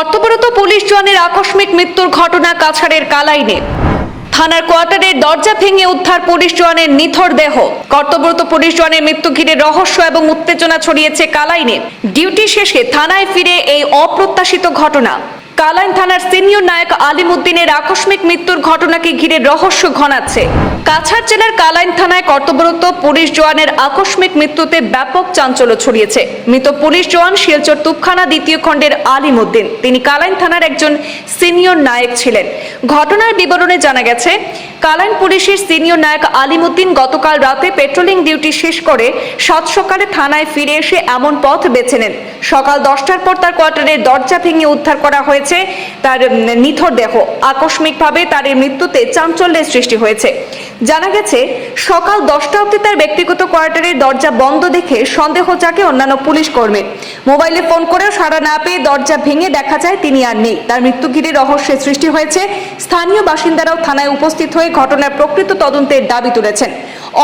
কর্তব্যরত পুলিশ জওয়ানের আকস্মিক মৃত্যুর ঘটনা কাছাড়ের কালাইনে। থানার কোয়ার্টারের দরজা ভেঙে উদ্ধার পুলিশ জওয়ানের নিথর দেহ। কর্তব্যরত পুলিশ জওয়ানের মৃত্যু ঘিরে রহস্য এবং উত্তেজনা ছড়িয়েছে কালাইনে। ডিউটি শেষে থানায় ফিরে এই অপ্রত্যাশিত ঘটনা। কালাইন থানার সিনিয়র নায়ক আলিমুদ্দিনের আকস্মিক মৃত্যুর ঘটনাকে ঘিরে রহস্য ঘনাচ্ছে। কাছাড় জেলার কালাইন থানায় কর্তব্যরত পুলিশ জওয়ানের আকস্মিক মৃত্যুতে ব্যাপক চাঞ্চল্য ছড়িয়েছে। মৃত পুলিশ জওয়ান শিলচর তুপখানা দ্বিতীয় খণ্ডের আলিমুদ্দিন। তিনি কালাইন থানার একজন সিনিয়র নায়ক ছিলেন। ঘটনার বিবরণে জানা গেছে কালাইন পুলিশের সিনিয়র নায়ক আলিমুদ্দিন গতকাল রাতে পেট্রোলিং ডিউটি শেষ করে সাত সকালে থানায় ফিরে এসে এমন পথ বেছে নেন। সকাল দশটার পর তার কোয়ার্টারের দরজা ভেঙে উদ্ধার করা হয়েছে। তার নিথর দেহ। আকস্মিকভাবে তার এই মৃত্যুতে চাঞ্চল্যের সৃষ্টি হয়েছে। জানা গেছে, সকাল দশটা অবধি তার ব্যক্তিগত কোয়ার্টারের দরজা বন্ধ দেখে সন্দেহ জাগে অন্যান্য পুলিশ কর্মীর। মোবাইলে ফোন করেও সাড়া না পেয়ে দরজা ভেঙে দেখা যায় তিনি আর নেই। তার মৃত্যু ঘিরে রহস্যের সৃষ্টি হয়েছে। স্থানীয় বাসিন্দারাও থানায় উপস্থিত হয়ে ঘটনার প্রকৃত তদন্তের দাবি তুলেছেন।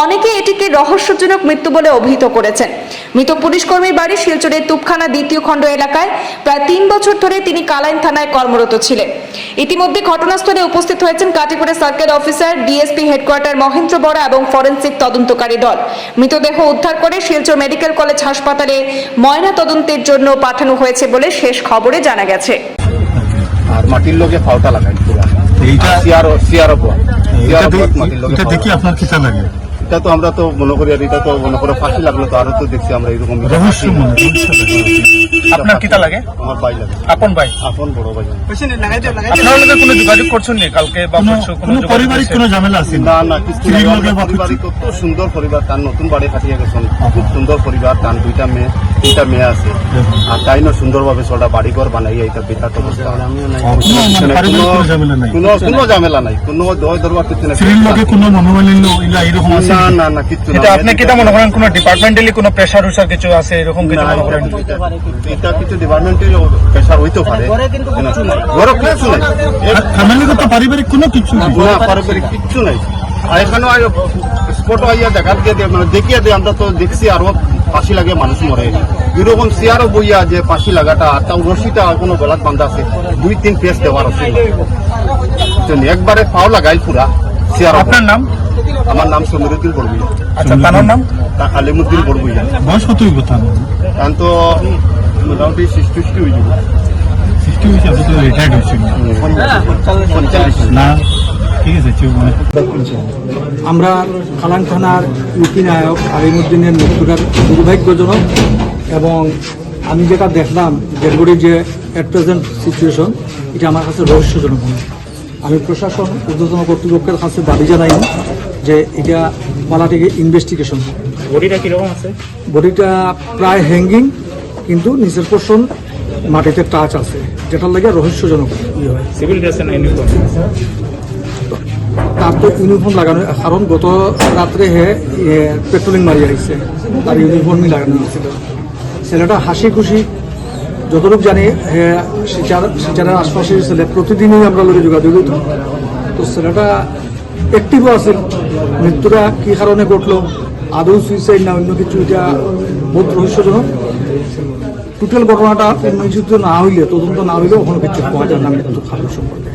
অনেকে এটিকে রহস্যজনক মৃত্যু বলে অভিহিত করেছেন। মৃত পুলিশ কর্মীর বাড়ি শিলচরের তুপখানা দ্বিতীয় খণ্ড এলাকায় প্রায় তিন বছর ধরে তিনি কালাইন থানায় কর্মরত ছিলেন। ইতিমধ্যে ঘটনাস্থলে উপস্থিত হয়েছেন কাটিপুরে circle officer, DSP headquarter Mahendra Bora এবং ফরেনসিক তদন্তকারী দল। মৃতদেহ উদ্ধার করে শিলচর মেডিকেল কলেজ হাসপাতালে ময়না তদন্তের জন্য পাঠানো হয়েছে বলে শেষ খবরে জানা গেছে। আর মাটির লগে ফাওতা লাগাই পুরা এইটা সিয়ারো সিয়ারো এটা সিয়ারো দে- পোয়া মাটির লগে এটা ফাওতা দেখি আপনার কিতা লাগে। এটা তো আমরা তো মনে করি আর এটা তো মনে করে ফাঁসি লাগল তো আরও তো দেখছি আমরা এরকম রহস্য মনে রহস্য লাগে। আপনার কিতা লাগে? আমার ভাই লাগে। আপন ভাই? আপন বড় ভাই। আপনার লগে কোনো যোগাযোগ করছেন নি কালকে বা কোনো পারিবারিক ঝামেলা আছে না? না কিছু কত সুন্দর পরিবার তার নতুন বাড়ি কাটিয়ে গেছেন খুব সুন্দর পরিবার তার দুইটা মেয়ে। তিনটা মেয়ে আছে। আর তাই না সুন্দরভাবে ছটা বাড়ি ঘর বানাই এটা বেতার অবস্থা কোনো কোনো ঝামেলা নাই। কোনো নাই। দয় দরবার কিছু নাই। কোনো মনোমালিন্য এরকম না না না কিছু এটা আপনি কিতা মনে করেন কোনো ডিপার্টমেন্টালি কোনো প্রেশার উসার কিছু আছে এরকম কিছু মনে করেন? এটা- কিছু ডিপার্টমেন্টের প্রেশার হইতে পারে। ঘরে কিন্তু কিছু নাই। ফ্যামিলিগত পারিবারিক কোনো কিছু নেই। না পারস্পরিক কিচ্ছু নাই। আর এখানেও স্পট আইয়া দেখা দিয়ে দিয়ে মানে দেখিয়ে দিয়ে আমরা তো দেখছি আরও ফাঁসি লাগে মানুষ মরে এরকম চেয়ারও বইয়া যে ফাঁসি লাগাটা আর তাও রশিটা কোনো গলাত বান্ধা আছে। দুই তিন পেজ দেওয়ার আছে। একবারে পাও লাগাই পুরা চেয়ার আপনার নাম? আমার নাম সমীরুদ্দিন বড়বুই আচ্ছা তার নাম? তা বয়স কত হইব তার কারণ তো মোটামুটি সৃষ্টি হয়ে যাবে। সৃষ্টি হয়েছে আপনি তো রিটায়ার্ড হয়েছেন পঞ্চাশ না ঠিক আছে মানে। আমরা কালান থানার ইউপি নায়ক আলিমুদ্দিনের মৃত্যুটা দুর্ভাগ্যজনক এবং আমি যেটা দেখলাম ডেডবডির যে অ্যাট প্রেজেন্ট সিচুয়েশন এটা আমার কাছে রহস্যজনক হয়। আমি প্রশাসন ঊর্ধ্বতন কর্তৃপক্ষের কাছে দাবি জানাই যে এটা পালা থেকে ইনভেস্টিগেশন বডিটা কীরকম আছে? বডিটা প্রায় হ্যাঙ্গিং কিন্তু নিচের পোর্শন মাটিতে টাচ আছে যেটার লাগে রহস্যজনক। ইয়ে হয় সিভিল ড্রেস না ইউনিফর্ম লাগানো কারণ গত রাত্রে হে পেট্রোলিং মারি আইছে তার ইউনিফর্মই লাগানো হয়েছিল ছেলেটা হাসি খুশি যতটুকু জানি হে শিচার শিচারের আশপাশে ছেলে প্রতিদিনই আমরা লোকে যোগাযোগ হইতো তো ছেলেটা অ্যাক্টিভও আছে মৃত্যুটা কি কারণে ঘটলো? আদৌ সুইসাইড না অন্য কিছু? এটা বহুত রহস্যজনক টোটাল ঘটনাটা উন্মোচিত না হইলে, তদন্ত না হইলেও কোনো কিছু পাওয়া যায় না। মৃত্যু কারণ সম্পর্কে